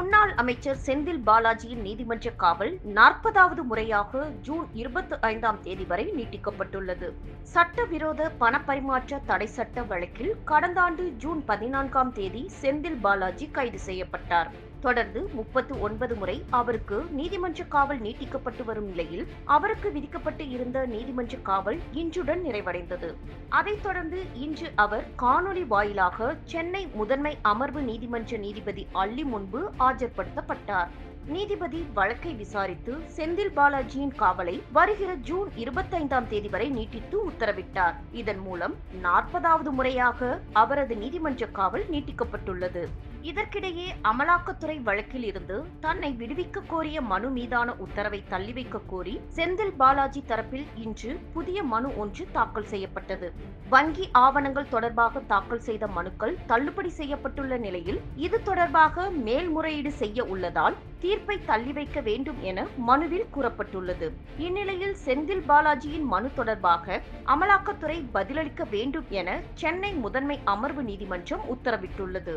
முன்னாள் அமைச்சர் செந்தில் பாலாஜியின் நீதிமன்ற காவல் நாற்பதாவது முறையாக ஜூன் இருபத்தி ஐந்தாம் தேதி வரை நீட்டிக்கப்பட்டுள்ளது. சட்டவிரோத பணப்பரிமாற்ற தடை சட்ட வழக்கில் கடந்த ஆண்டு ஜூன் பதினான்காம் தேதி செந்தில் பாலாஜி கைது செய்யப்பட்டார். தொடர்ந்து முப்பத்து ஒன்பது முறை அவருக்கு நீதிமன்ற காவல் நீட்டிக்கப்பட்டு வரும் நிலையில் அவருக்கு விதிக்கப்பட்டு இருந்த நீதிமன்ற காவல் இன்றுடன் நிறைவடைந்தது. அதைத் தொடர்ந்து இன்று அவர் காணொலி வாயிலாக சென்னை முதன்மை அமர்வு நீதிமன்ற நீதிபதி அள்ளி முன்பு ஆஜர்படுத்தப்பட்டார். நீதிபதி வழக்கை விசாரித்து செந்தில் பாலாஜியின் காவலை வருகிற ஜூன் இருபத்தைந்தாம் தேதி வரை நீட்டித்து உத்தரவிட்டார். இதன் மூலம் நாற்பதாவது முறையாக அவரது நீதிமன்ற காவல் நீட்டிக்கப்பட்டுள்ளது. இதற்கிடையே அமலாக்கத்துறை வழக்கில் இருந்து தன்னை விடுவிக்க கோரிய மனு மீதான உத்தரவை தள்ளி வைக்க கோரி செந்தில் பாலாஜி தரப்பில் இன்று புதிய மனு ஒன்று தாக்கல் செய்யப்பட்டது. வங்கி ஆவணங்கள் தொடர்பாக தாக்கல் செய்த மனுக்கள் தள்ளுபடி செய்யப்பட்டுள்ள நிலையில் இது தொடர்பாக மேல்முறையீடு செய்ய உள்ளதால் தீர்ப்பை தள்ளி வைக்க வேண்டும் என மனுவில் கூறப்பட்டுள்ளது. இந்நிலையில் செந்தில் பாலாஜியின் மனு தொடர்பாக அமலாக்கத்துறை பதிலளிக்க வேண்டும் என சென்னை முதன்மை அமர்வு நீதிமன்றம் உத்தரவிட்டுள்ளது.